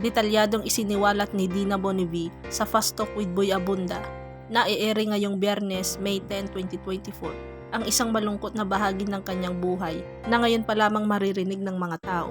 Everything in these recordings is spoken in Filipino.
detalyadong isiniwalat ni Dina Bonnevie sa Fast Talk with Boy Abunda na i-air ngayong biyernes, May 10, 2024 ang isang malungkot na bahagi ng kanyang buhay na ngayon pa lamang maririnig ng mga tao.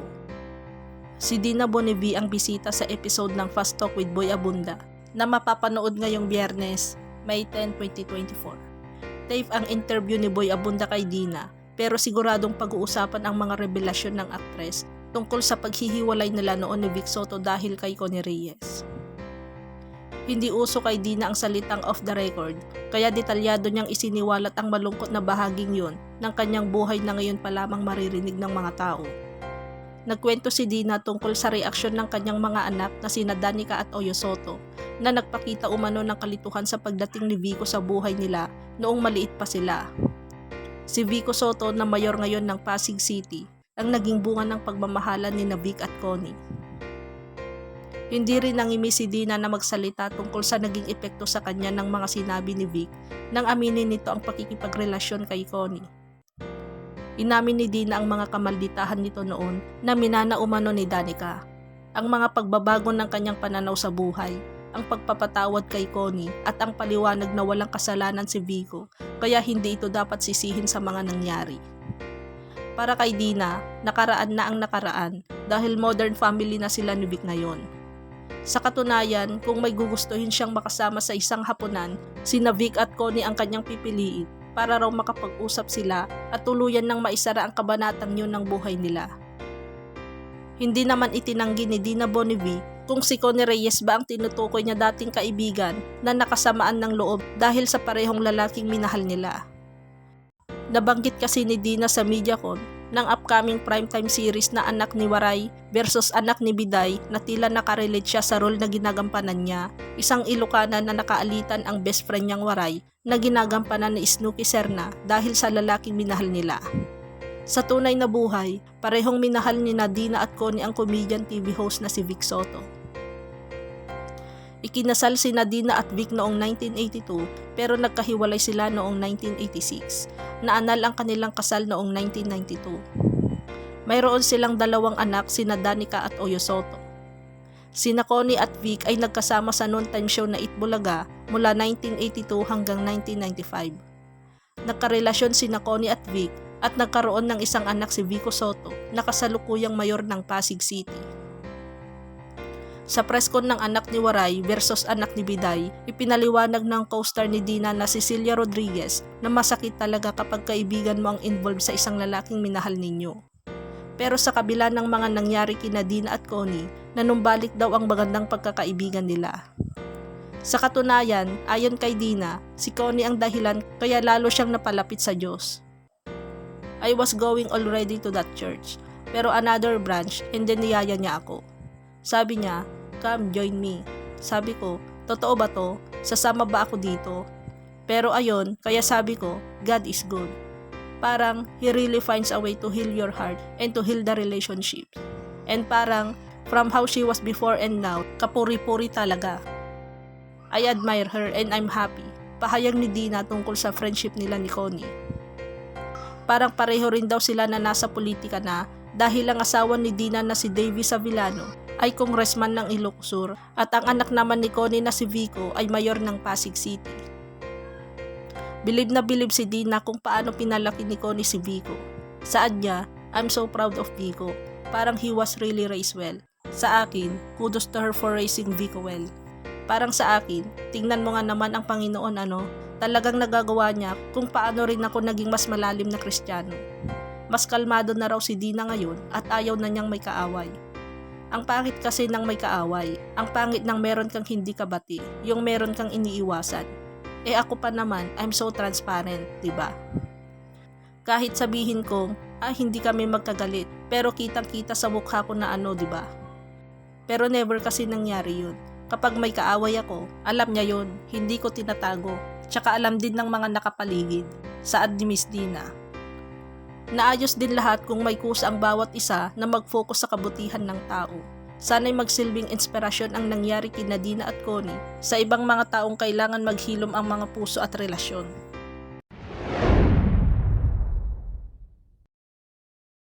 Si Dina Bonnevie ang bisita sa episode ng Fast Talk with Boy Abunda na mapapanood ngayong biyernes, May 10, 2024. Tape ang interview ni Boy Abunda kay Dina pero siguradong pag-uusapan ang mga revelasyon ng aktres tungkol sa paghihiwalay nila noon ni Vic Soto dahil kay Connie Reyes. Hindi uso kay Dina ang salitang off the record, kaya detalyado niyang isiniwalat ang malungkot na bahaging yun ng kanyang buhay na ngayon pa lamang maririnig ng mga tao. Nagkwento si Dina tungkol sa reaksyon ng kanyang mga anak na sina Danica at Oyo Soto na nagpakita umano ng kalituhan sa pagdating ni Vico sa buhay nila noong maliit pa sila. Si Vico Soto na mayor ngayon ng Pasig City ang naging bunga ng pagmamahalan ni Vic at Connie. Hindi rin nangimi si Dina na magsalita tungkol sa naging epekto sa kanya ng mga sinabi ni Vic nang aminin nito ang pakikipagrelasyon kay Connie. Inamin ni Dina ang mga kamalditahan nito noon na minana umano ni Danica. Ang mga pagbabago ng kanyang pananaw sa buhay, ang pagpapatawad kay Connie at ang paliwanag na walang kasalanan si Vico kaya hindi ito dapat sisihin sa mga nangyari. Para kay Dina, nakaraan na ang nakaraan dahil modern family na sila Vic ngayon. Sa katunayan, kung may gugustuhin siyang makasama sa isang hapunan, sina Vic at Connie ang kanyang pipiliin para raw makapag-usap sila at tuluyan ng maisara ang kabanatang yun ng buhay nila. Hindi naman itinanggi ni Dina Bonnevie kung si Connie Reyes ba ang tinutukoy niya dating kaibigan na nakasamaan ng loob dahil sa parehong lalaking minahal nila. Nabanggit kasi ni Dina sa MediaCon ng upcoming primetime series na Anak ni Waray versus Anak ni Biday na tila nakarelate siya sa role na ginagampanan niya, isang Ilocana na nakaalitan ang best friend niyang Waray na ginagampanan ni Snooki Serna dahil sa lalaking minahal nila. Sa tunay na buhay, parehong minahal ni Nadina at Connie ang comedian TV host na si Vic Soto. Ikinasal si Nadina at Vic noong 1982 pero nagkahiwalay sila noong 1986. Naanal ang kanilang kasal noong 1992. Mayroon silang dalawang anak sina Danica at Oyo Soto. Sina Connie at Vic ay nagkasama sa noontime show na Itbulaga mula 1982 hanggang 1995. Nagkarelasyon sina Connie at Vic at nagkaroon ng isang anak si Vico Soto na kasalukuyang mayor ng Pasig City. Sa preskon ng anak ni Waray versus anak ni Biday, ipinaliwanag ng co-star ni Dina na Cecilia Rodriguez na masakit talaga kapag kaibigan mo ang involved sa isang lalaking minahal ninyo. Pero sa kabila ng mga nangyari kina Dina at Connie, nanumbalik daw ang magandang pagkakaibigan nila. Sa katunayan, ayon kay Dina, si Connie ang dahilan kaya lalo siyang napalapit sa Diyos. I was going already to that church, pero another branch and then niyaya niya ako. Sabi niya, come join me. Sabi ko, totoo ba to? Sasama ba ako dito? Pero ayon, kaya sabi ko, God is good. Parang, He really finds a way to heal your heart and to heal the relationship. And parang, from how she was before and now, kapuri-puri talaga. I admire her and I'm happy. Pahayag ni Dina tungkol sa friendship nila ni Connie. Parang pareho rin daw sila na nasa politika na dahil ang asawa ni Dina na si Davy Savillano ay congressman ng Ilocos at ang anak naman ni Connie na si Vico ay mayor ng Pasig City. Bilib na bilib si Dina kung paano pinalaki ni Connie si Vico. Saad niya, I'm so proud of Vico. Parang he was really raised well. Sa akin, kudos to her for raising Vico well. Parang sa akin, tingnan mo nga naman ang Panginoon ano, talagang nagagawa niya kung paano rin ako naging mas malalim na kristyano. Mas kalmado na raw si Dina ngayon at ayaw na niyang may kaaway. Ang pangit kasi ng may kaaway. Ang pangit ng meron kang hindi kabati. Yung meron kang iniiwasan. Eh ako pa naman, I'm so transparent, ba? Kahit sabihin kong, ah hindi kami magkagalit, pero kitang-kita sa mukha ko na ano, ba? Pero never kasi nangyari yun. Kapag may kaaway ako, alam niya yun, hindi ko tinatago. Tsaka alam din ng mga nakapaligid. Saad ni Miss Dina. Naayos din lahat kung may kusa ang bawat isa na mag-focus sa kabutihan ng tao. Sana'y magsilbing inspirasyon ang nangyari kina Dina at Connie sa ibang mga taong kailangan maghilom ang mga puso at relasyon.